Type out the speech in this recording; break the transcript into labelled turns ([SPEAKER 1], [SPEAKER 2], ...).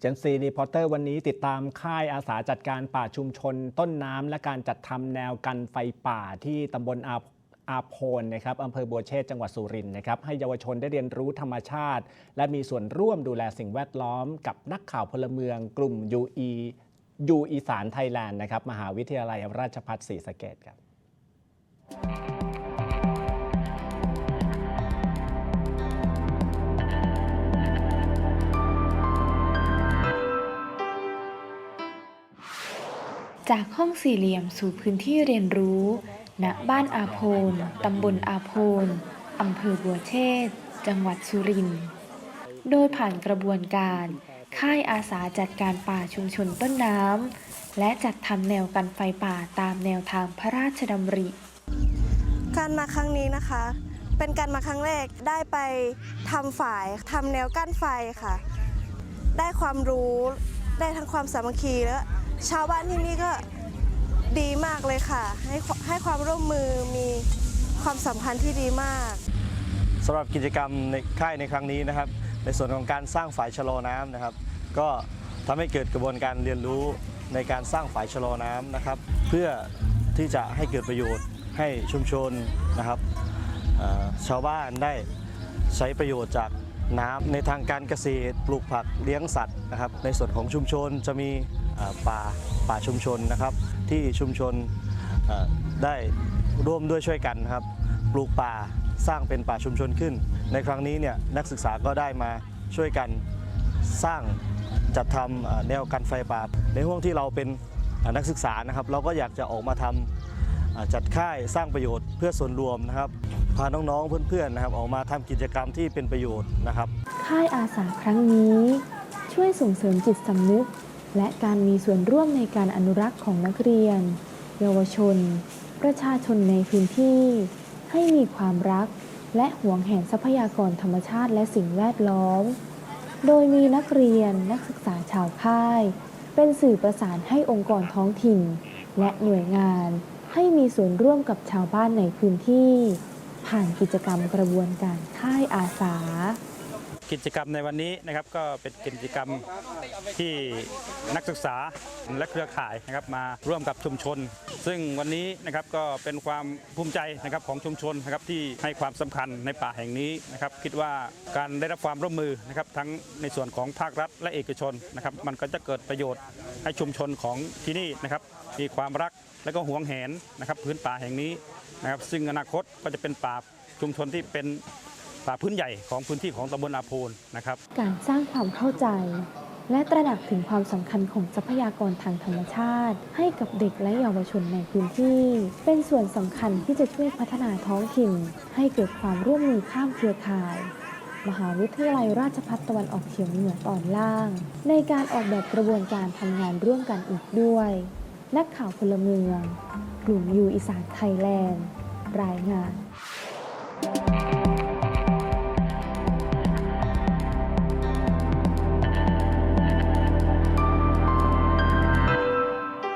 [SPEAKER 1] เจนซีรีพอร์เตอร์วันนี้ติดตามค่ายอาสาจัดการป่าชุมชนต้นน้ำและการจัดทำแนวกันไฟป่าที่ตำบลอาอาโพนนะครับอำเภอบัวเชษจังหวัดสุรินทร์นะครับให้เยาวชนได้เรียนรู้ธรรมชาติ และมีส่วนร่วมดูแลสิ่งแวดล้อม กับนักข่าวพลเมือง กลุ่ม UE ยูอีสานไทยแลนด์นะครับมหาวิทยาลัยราชภัฏศรีสะเกดครับ
[SPEAKER 2] จากห้องสี่เหลี่ยมสู่พื้นที่เรียนรู้ณบ้านอาโพนตำบลอาโพนอำเภอบัวเชษจังหวัดสุรินทร์โดยผ่านกระบวนการ ค่ายอาสาจัดการป่าชุมชนต้นน้ำ และจัดทำแนวกันไฟป่าตามแนวทางพระราชดำริ
[SPEAKER 3] การมาครั้งนี้นะคะ เป็นการมาครั้งแรกได้ไปทำฝ่ายทำแนวกั้นไฟค่ะ ได้ความรู้ได้ทั้งความสามัคคีแล้ว ชาวบ้านที่นี่ก็ดีมากเลยค่ะ ให้ให้ความร่วมมือมีความสัมพันธ์ที่ดีมาก
[SPEAKER 4] สำหรับกิจกรรมในค่ายในครั้งนี้นะครับ ในส่วนของการสร้างฝายชะลอน้ำนะครับ ก็ทำให้เกิดกระบวนการเรียนรู้ในการสร้างฝายชะลอน้ำนะครับ เพื่อที่จะให้เกิดประโยชน์ให้ชุมชนนะครับชาวบ้านได้ใช้ประโยชน์จากน้ำในทางการเกษตรปลูกผักเลี้ยงสัตว์นะครับ ในส่วนของชุมชนจะมี ป่าป่าชุมชนนะครับ ที่ชุมชนได้ร่วมด้วยช่วยกันนะครับ ปลูกป่าสร้างเป็นป่าชุมชนขึ้น ในครั้งนี้เนี่ยนักศึกษาก็ได้มาช่วยกันสร้างจัดทำแนวกันไฟป่า ในห่วงที่เราเป็นนักศึกษานะครับ เราก็อยากจะออกมาทำจัดค่ายสร้างประโยชน์เพื่อส่วนรวมนะครับพาน้องๆเพื่อนๆนะครับ ออกมาทำกิจกรรมที่เป็นประโยชน์นะครับ
[SPEAKER 2] ค่ายอาสาครั้งนี้ ช่วยส่งเสริมจิตสำนึก และการมีส่วนร่วมในการอนุรักษ์ของนักเรียน เยาวชน ประชาชนในพื้นที่ ให้มีความรัก และหวงแหนทรัพยากรธรรมชาติและสิ่งแวดล้อม โดยมีนักเรียนนักศึกษาชาวค่าย เป็นสื่อประสานให้องค์กรท้องถิ่น และหน่วยงาน ให้มีส่วนร่วมกับชาวบ้านในพื้นที่ ผ่านกิจกรรมกระบวนการค่ายอาสา
[SPEAKER 5] กิจกรรมในวันนี้นะครับก็เป็นกิจกรรมที่นักศึกษาและเครือข่ายนะครับมาร่วมกับชุมชน ซึ่งวันนี้นะครับก็เป็นความภูมิใจนะครับของชุมชนนะครับที่ให้ความสำคัญในป่าแห่งนี้นะครับคิดว่าการได้รับความร่วมมือนะครับทั้งในส่วนของภาครัฐและเอกชนนะครับมันก็จะเกิดประโยชน์ให้ชุมชนของที่นี่นะครับมีความรักและก็หวงแหนนะครับพื้นป่าแห่งนี้นะครับซึ่งอนาคตก็จะเป็นป่าชุมชนที่เป็น ป่าพื้นใหญ่ของพื้นที่ของตำบลอาโพนนะครับ
[SPEAKER 2] การสร้างความเข้าใจ และตระหนักถึงความสำคัญของทรัพยากรทางธรรมชาติ ให้กับเด็กและเยาวชนในพื้นที่ เป็นส่วนสำคัญที่จะช่วยพัฒนาท้องถิ่น ให้เกิดความร่วมมือข้ามเครือข่ายมหาวิทยาลัยราชภัฏตะวันออกเฉียงเหนือตอนล่าง ในการออกแบบกระบวนการทำงานร่วมกันอีกด้วย นักข่าวพลเมือง กลุ่มยูอีสานไทยแลนด์ รายงาน